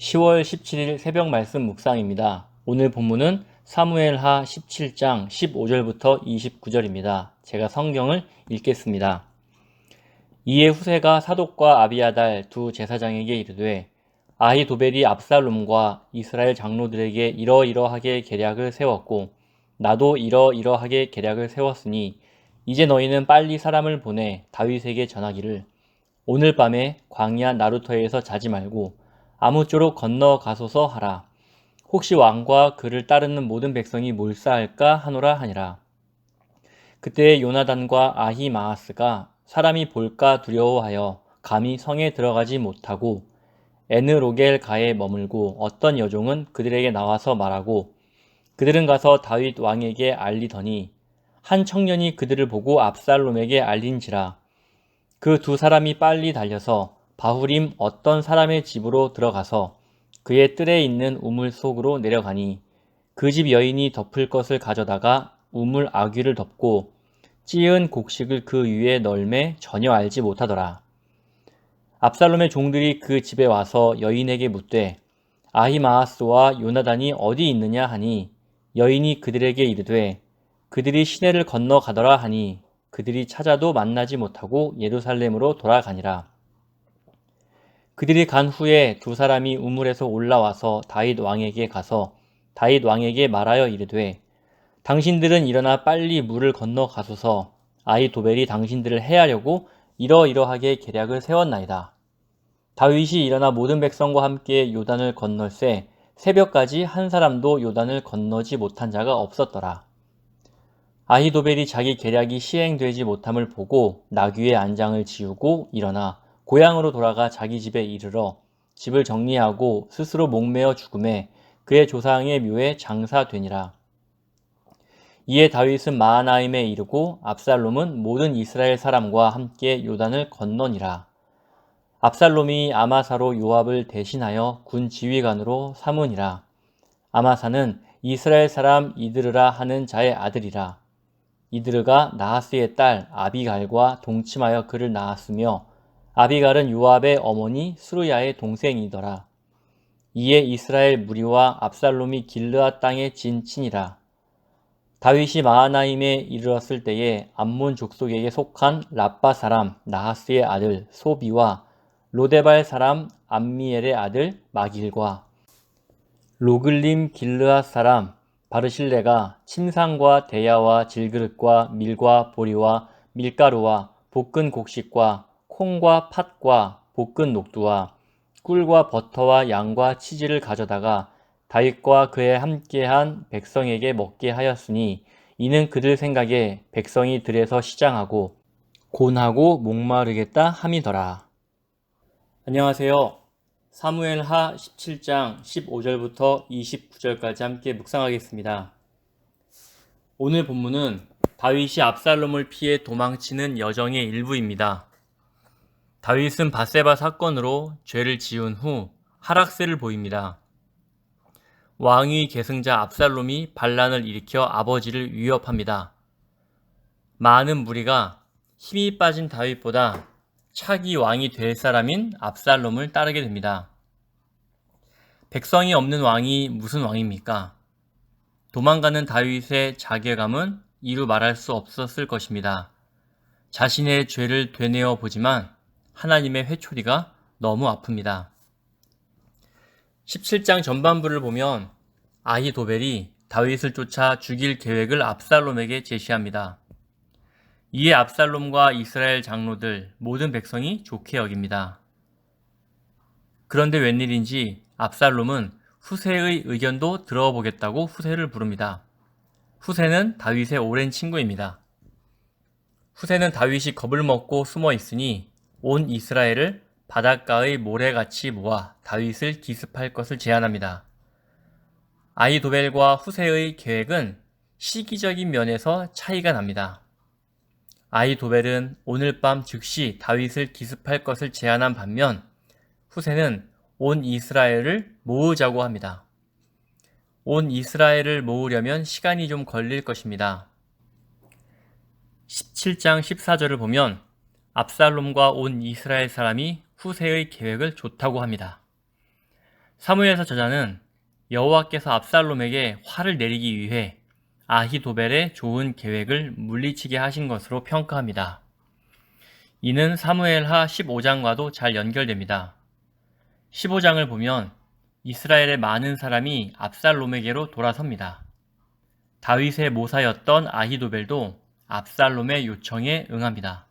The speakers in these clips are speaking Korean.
10월 17일 새벽 말씀 묵상입니다. 오늘 본문은 사무엘하 17장 15절부터 29절입니다. 제가 성경을 읽겠습니다. 이에 후세가 사독과 아비아달 두 제사장에게 이르되 아히도벨이 압살롬과 이스라엘 장로들에게 이러이러하게 계략을 세웠고 나도 이러이러하게 계략을 세웠으니 이제 너희는 빨리 사람을 보내 다윗에게 전하기를 오늘 밤에 광야 나루터에서 자지 말고 아무쪼록 건너가소서 하라. 혹시 왕과 그를 따르는 모든 백성이 몰사할까 하노라 하니라. 그때 요나단과 아히마아스가 사람이 볼까 두려워하여 감히 성에 들어가지 못하고 에느로겔 가에 머물고 어떤 여종은 그들에게 나와서 말하고 그들은 가서 다윗 왕에게 알리더니 한 청년이 그들을 보고 압살롬에게 알린지라 그 두 사람이 빨리 달려서 바후림 어떤 사람의 집으로 들어가서 그의 뜰에 있는 우물 속으로 내려가니 그 집 여인이 덮을 것을 가져다가 우물 아귀를 덮고 찌은 곡식을 그 위에 널매 전혀 알지 못하더라. 압살롬의 종들이 그 집에 와서 여인에게 묻되 아히마아스와 요나단이 어디 있느냐 하니 여인이 그들에게 이르되 그들이 시내를 건너 가더라 하니 그들이 찾아도 만나지 못하고 예루살렘으로 돌아가니라. 그들이 간 후에 두 사람이 우물에서 올라와서 다윗 왕에게 가서 다윗 왕에게 말하여 이르되 당신들은 일어나 빨리 물을 건너 가소서 아이 도벨이 당신들을 해하려고 이러이러하게 계략을 세웠나이다. 다윗이 일어나 모든 백성과 함께 요단을 건널새 새벽까지 한 사람도 요단을 건너지 못한 자가 없었더라. 아히도벨이 자기 계략이 시행되지 못함을 보고 나귀의 안장을 지우고 일어나 고향으로 돌아가 자기 집에 이르러 집을 정리하고 스스로 목매어 죽음에 그의 조상의 묘에 장사되니라. 이에 다윗은 마하나임에 이르고 압살롬은 모든 이스라엘 사람과 함께 요단을 건너니라. 압살롬이 아마사로 요압을 대신하여 군 지휘관으로 삼으니라. 아마사는 이스라엘 사람 이드르라 하는 자의 아들이라. 이드르가 나하스의 딸 아비갈과 동침하여 그를 낳았으며 아비갈은 요압의 어머니 수르야의 동생이더라. 이에 이스라엘 무리와 압살롬이 길르아 땅에 진친이라. 다윗이 마하나임에 이르렀을 때에 암몬 족속에게 속한 라빠 사람 나하스의 아들 소비와 로데발 사람 암미엘의 아들 마길과 로글림 길르아 사람 바르실레가 침상과 대야와 질그릇과 밀과 보리와 밀가루와 볶은 곡식과 콩과 팥과 볶은 녹두와 꿀과 버터와 양과 치즈를 가져다가 다윗과 그에 함께한 백성에게 먹게 하였으니 이는 그들 생각에 백성이 들에서 시장하고 곤하고 목마르겠다 함이더라. 안녕하세요. 사무엘하 17장 15절부터 29절까지 함께 묵상하겠습니다. 오늘 본문은 다윗이 압살롬을 피해 도망치는 여정의 일부입니다. 다윗은 바세바 사건으로 죄를 지은 후 하락세를 보입니다. 왕위 계승자 압살롬이 반란을 일으켜 아버지를 위협합니다. 많은 무리가 힘이 빠진 다윗보다 차기 왕이 될 사람인 압살롬을 따르게 됩니다. 백성이 없는 왕이 무슨 왕입니까? 도망가는 다윗의 자괴감은 이루 말할 수 없었을 것입니다. 자신의 죄를 되뇌어 보지만 하나님의 회초리가 너무 아픕니다. 17장 전반부를 보면 아히도벨이 다윗을 쫓아 죽일 계획을 압살롬에게 제시합니다. 이에 압살롬과 이스라엘 장로들 모든 백성이 좋게 여깁니다. 그런데 웬일인지 압살롬은 후세의 의견도 들어보겠다고 후세를 부릅니다. 후세는 다윗의 오랜 친구입니다. 후세는 다윗이 겁을 먹고 숨어 있으니 온 이스라엘을 바닷가의 모래같이 모아 다윗을 기습할 것을 제안합니다. 아이도벨과 후세의 계획은 시기적인 면에서 차이가 납니다. 아이도벨은 오늘 밤 즉시 다윗을 기습할 것을 제안한 반면 후세는 온 이스라엘을 모으자고 합니다. 온 이스라엘을 모으려면 시간이 좀 걸릴 것입니다. 17장 14절을 보면 압살롬과 온 이스라엘 사람이 후세의 계획을 좋다고 합니다. 사무엘서 저자는 여호와께서 압살롬에게 화를 내리기 위해 아히도벨의 좋은 계획을 물리치게 하신 것으로 평가합니다. 이는 사무엘하 15장과도 잘 연결됩니다. 15장을 보면 이스라엘의 많은 사람이 압살롬에게로 돌아섭니다. 다윗의 모사였던 아히도벨도 압살롬의 요청에 응합니다.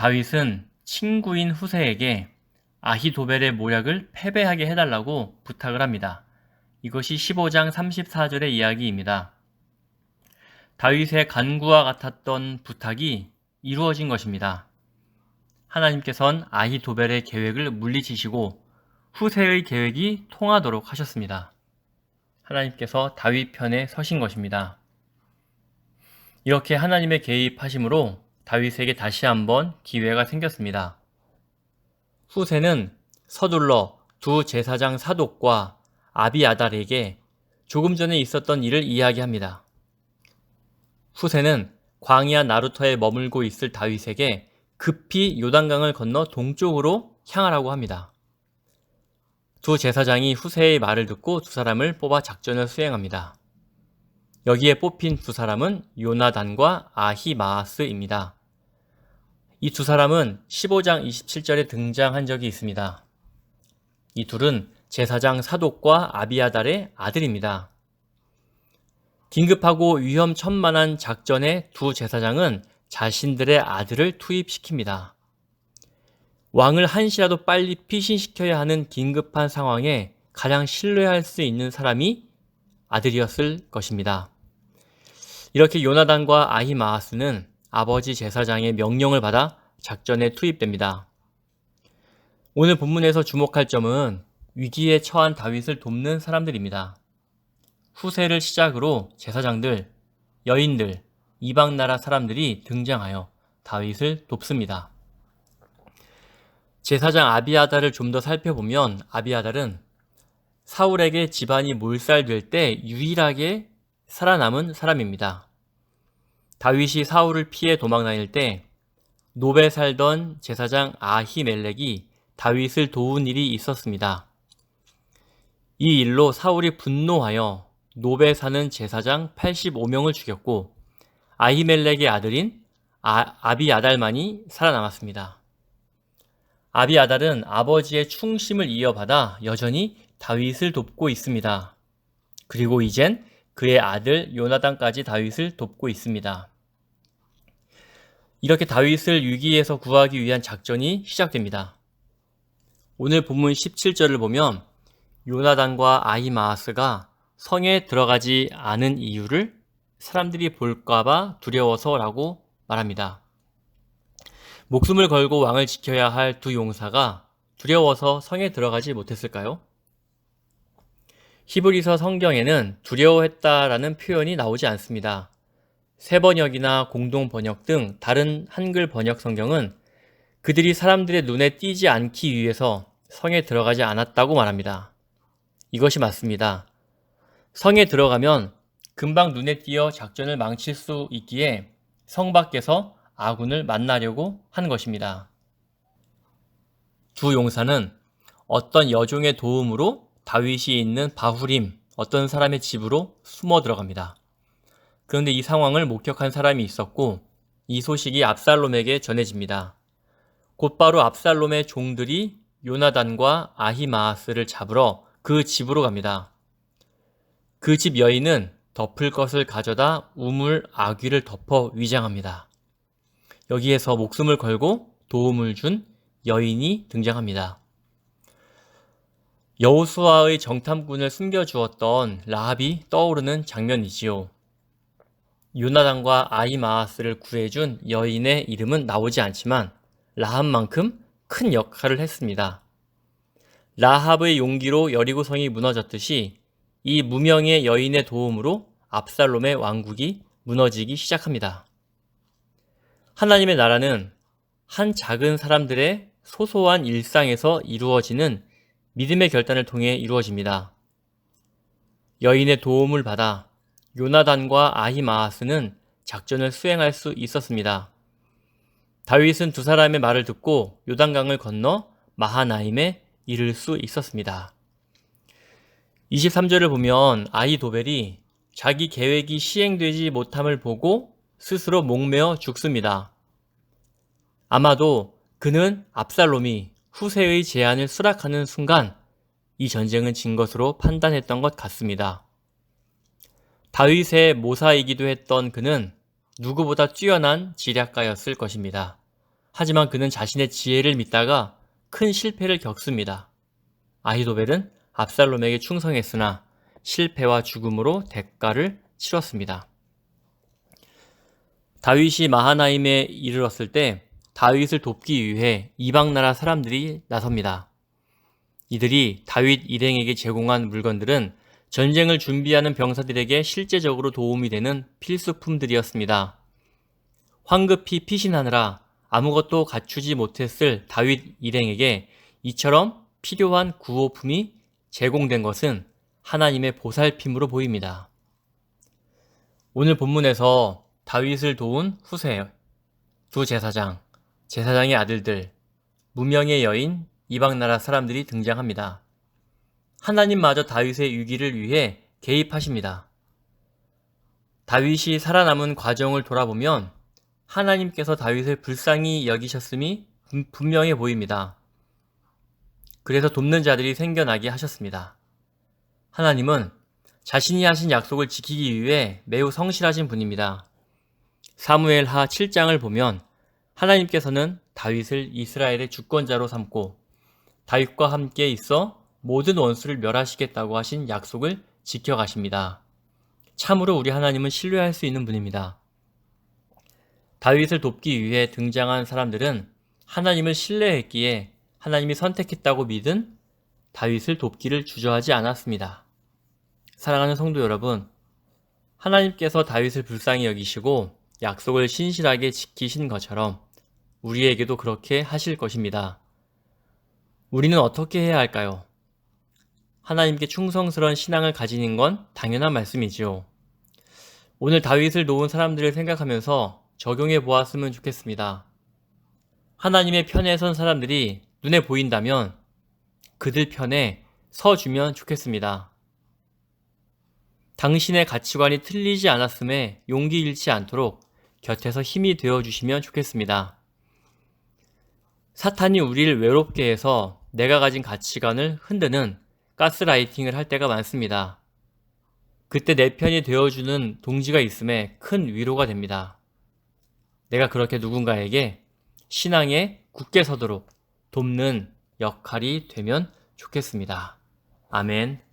다윗은 친구인 후세에게 아히도벨의 모략을 패배하게 해달라고 부탁을 합니다. 이것이 15장 34절의 이야기입니다. 다윗의 간구와 같았던 부탁이 이루어진 것입니다. 하나님께선 아히도벨의 계획을 물리치시고 후세의 계획이 통하도록 하셨습니다. 하나님께서 다윗 편에 서신 것입니다. 이렇게 하나님의 개입하심으로 다윗에게 다시 한번 기회가 생겼습니다. 후세는 서둘러 두 제사장 사독과 아비아달에게 조금 전에 있었던 일을 이야기합니다. 후세는 광야 나루터에 머물고 있을 다윗에게 급히 요단강을 건너 동쪽으로 향하라고 합니다. 두 제사장이 후세의 말을 듣고 두 사람을 뽑아 작전을 수행합니다. 여기에 뽑힌 두 사람은 요나단과 아히마아스입니다. 이 두 사람은 15장 27절에 등장한 적이 있습니다. 이 둘은 제사장 사독과 아비아달의 아들입니다. 긴급하고 위험천만한 작전에 두 제사장은 자신들의 아들을 투입시킵니다. 왕을 한시라도 빨리 피신시켜야 하는 긴급한 상황에 가장 신뢰할 수 있는 사람이 아들이었을 것입니다. 이렇게 요나단과 아히마아스는 아버지 제사장의 명령을 받아 작전에 투입됩니다. 오늘 본문에서 주목할 점은 위기에 처한 다윗을 돕는 사람들입니다. 후세를 시작으로 제사장들, 여인들, 이방 나라 사람들이 등장하여 다윗을 돕습니다. 제사장 아비아달을 좀더 살펴보면 아비아달은 사울에게 집안이 몰살될 때 유일하게 살아남은 사람입니다. 다윗이 사울을 피해 도망 다닐 때 노베 살던 제사장 아히멜렉이 다윗을 도운 일이 있었습니다. 이 일로 사울이 분노하여 노베 사는 제사장 85명을 죽였고 아히멜렉의 아들인 아, 아비아달만이 살아남았습니다. 아비아달은 아버지의 충심을 이어받아 여전히 다윗을 돕고 있습니다. 그리고 이젠 그의 아들 요나단까지 다윗을 돕고 있습니다. 이렇게 다윗을 위기에서 구하기 위한 작전이 시작됩니다. 오늘 본문 17절을 보면 요나단과 아히마아스가 성에 들어가지 않은 이유를 사람들이 볼까봐 두려워서라고 말합니다. 목숨을 걸고 왕을 지켜야 할 두 용사가 두려워서 성에 들어가지 못했을까요? 히브리서 성경에는 두려워했다라는 표현이 나오지 않습니다. 새번역이나 공동번역 등 다른 한글 번역 성경은 그들이 사람들의 눈에 띄지 않기 위해서 성에 들어가지 않았다고 말합니다. 이것이 맞습니다. 성에 들어가면 금방 눈에 띄어 작전을 망칠 수 있기에 성 밖에서 아군을 만나려고 한 것입니다. 두 용사는 어떤 여종의 도움으로 다윗이 있는 바후림 어떤 사람의 집으로 숨어 들어갑니다. 그런데 이 상황을 목격한 사람이 있었고 이 소식이 압살롬에게 전해집니다. 곧바로 압살롬의 종들이 요나단과 아히마아스를 잡으러 그 집으로 갑니다. 그 집 여인은 덮을 것을 가져다 우물 아귀를 덮어 위장합니다. 여기에서 목숨을 걸고 도움을 준 여인이 등장합니다. 여호수아의 정탐꾼을 숨겨주었던 라합이 떠오르는 장면이지요. 요나단과 아이마아스를 구해준 여인의 이름은 나오지 않지만 라합만큼 큰 역할을 했습니다. 라합의 용기로 여리고성이 무너졌듯이 이 무명의 여인의 도움으로 압살롬의 왕국이 무너지기 시작합니다. 하나님의 나라는 한 작은 사람들의 소소한 일상에서 이루어지는 믿음의 결단을 통해 이루어집니다. 여인의 도움을 받아 요나단과 아히마아스는 작전을 수행할 수 있었습니다. 다윗은 두 사람의 말을 듣고 요단강을 건너 마하나임에 이룰 수 있었습니다. 23절을 보면 아이도벨이 자기 계획이 시행되지 못함을 보고 스스로 목매어 죽습니다. 아마도 그는 압살롬이 후세의 제안을 수락하는 순간 이 전쟁은 진 것으로 판단했던 것 같습니다. 다윗의 모사이기도 했던 그는 누구보다 뛰어난 지략가였을 것입니다. 하지만 그는 자신의 지혜를 믿다가 큰 실패를 겪습니다. 아히도벨은 압살롬에게 충성했으나 실패와 죽음으로 대가를 치렀습니다. 다윗이 마하나임에 이르렀을 때 다윗을 돕기 위해 이방 나라 사람들이 나섭니다. 이들이 다윗 일행에게 제공한 물건들은 전쟁을 준비하는 병사들에게 실제적으로 도움이 되는 필수품들이었습니다. 황급히 피신하느라 아무것도 갖추지 못했을 다윗 일행에게 이처럼 필요한 구호품이 제공된 것은 하나님의 보살핌으로 보입니다. 오늘 본문에서 다윗을 도운 후세, 두 제사장, 제사장의 아들들, 무명의 여인, 이방 나라 사람들이 등장합니다. 하나님마저 다윗의 유기를 위해 개입하십니다. 다윗이 살아남은 과정을 돌아보면 하나님께서 다윗을 불쌍히 여기셨음이 분명해 보입니다. 그래서 돕는 자들이 생겨나게 하셨습니다. 하나님은 자신이 하신 약속을 지키기 위해 매우 성실하신 분입니다. 사무엘 하 7장을 보면 하나님께서는 다윗을 이스라엘의 주권자로 삼고 다윗과 함께 있어 모든 원수를 멸하시겠다고 하신 약속을 지켜가십니다. 참으로 우리 하나님은 신뢰할 수 있는 분입니다. 다윗을 돕기 위해 등장한 사람들은 하나님을 신뢰했기에 하나님이 선택했다고 믿은 다윗을 돕기를 주저하지 않았습니다. 사랑하는 성도 여러분, 하나님께서 다윗을 불쌍히 여기시고 약속을 신실하게 지키신 것처럼 우리에게도 그렇게 하실 것입니다. 우리는 어떻게 해야 할까요? 하나님께 충성스러운 신앙을 가지는 건 당연한 말씀이지요. 오늘 다윗을 놓은 사람들을 생각하면서 적용해 보았으면 좋겠습니다. 하나님의 편에 선 사람들이 눈에 보인다면 그들 편에 서주면 좋겠습니다. 당신의 가치관이 틀리지 않았음에 용기 잃지 않도록 곁에서 힘이 되어 주시면 좋겠습니다. 사탄이 우리를 외롭게 해서 내가 가진 가치관을 흔드는 가스라이팅을 할 때가 많습니다. 그때 내 편이 되어주는 동지가 있음에 큰 위로가 됩니다. 내가 그렇게 누군가에게 신앙에 굳게 서도록 돕는 역할이 되면 좋겠습니다. 아멘.